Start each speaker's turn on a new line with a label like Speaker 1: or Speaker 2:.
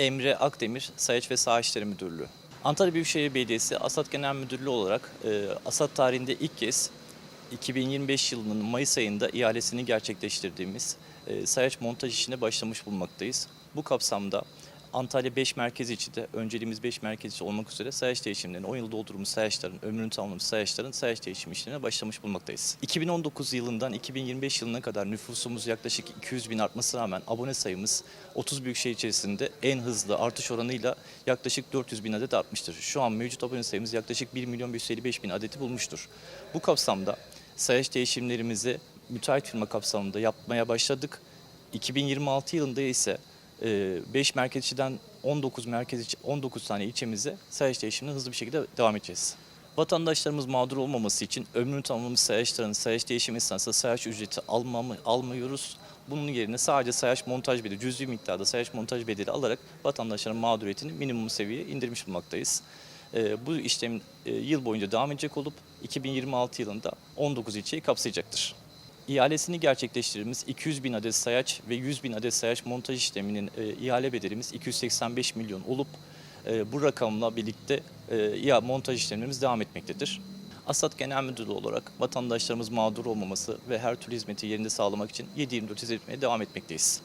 Speaker 1: Emre Akdemir, Sayaç ve İşleri Müdürlüğü. Antalya Büyükşehir Belediyesi Asat Genel Müdürlüğü olarak e, Asat tarihinde ilk kez 2025 yılının Mayıs ayında ihalesini gerçekleştirdiğimiz e, sayaç montaj işine başlamış bulunmaktayız. Bu kapsamda Antalya 5 merkezi içinde önceliğimiz 5 merkez içi olmak üzere sayaç değişimlerine 10 yıl doldurmuş sayaçların, ömrünü tamamlamış sayaçların sayaç değişim işlerine başlamış bulunmaktayız. 2019 yılından 2025 yılına kadar nüfusumuz yaklaşık 200 bin artmasına rağmen abone sayımız 30 büyükşehir içerisinde en hızlı artış oranıyla yaklaşık 400 bin adet artmıştır. Şu an mevcut abone sayımız yaklaşık 1 milyon 555 bin adeti bulmuştur. Bu kapsamda sayaç değişimlerimizi müteahhit firma kapsamında yapmaya başladık. 2026 yılında ise 5 merkezciden 19 merkez ilçe- 19 tane ilçemize sayaç değişimine hızlı bir şekilde devam edeceğiz. Vatandaşlarımız mağdur olmaması için ömrünü tamamlamış sayaçların sayaç değişimi esnasında sayaç ücreti almamı, almıyoruz. Bunun yerine sadece sayaç montaj bedeli, cüzi miktarda sayaç montaj bedeli alarak vatandaşların mağduriyetini minimum seviyeye indirmiş bulunmaktayız. Ee, bu işlem e, yıl boyunca devam edecek olup 2026 yılında 19 ilçeyi kapsayacaktır. İhalesini gerçekleştirdiğimiz 200 bin adet sayaç ve 100 bin adet sayaç montaj işleminin e, ihale bedelimiz 285 milyon olup e, bu rakamla birlikte e, montaj işlemlerimiz devam etmektedir. Asat Genel Müdürlüğü olarak vatandaşlarımız mağdur olmaması ve her türlü hizmeti yerinde sağlamak için 7-24 hizmet etmeye devam etmekteyiz.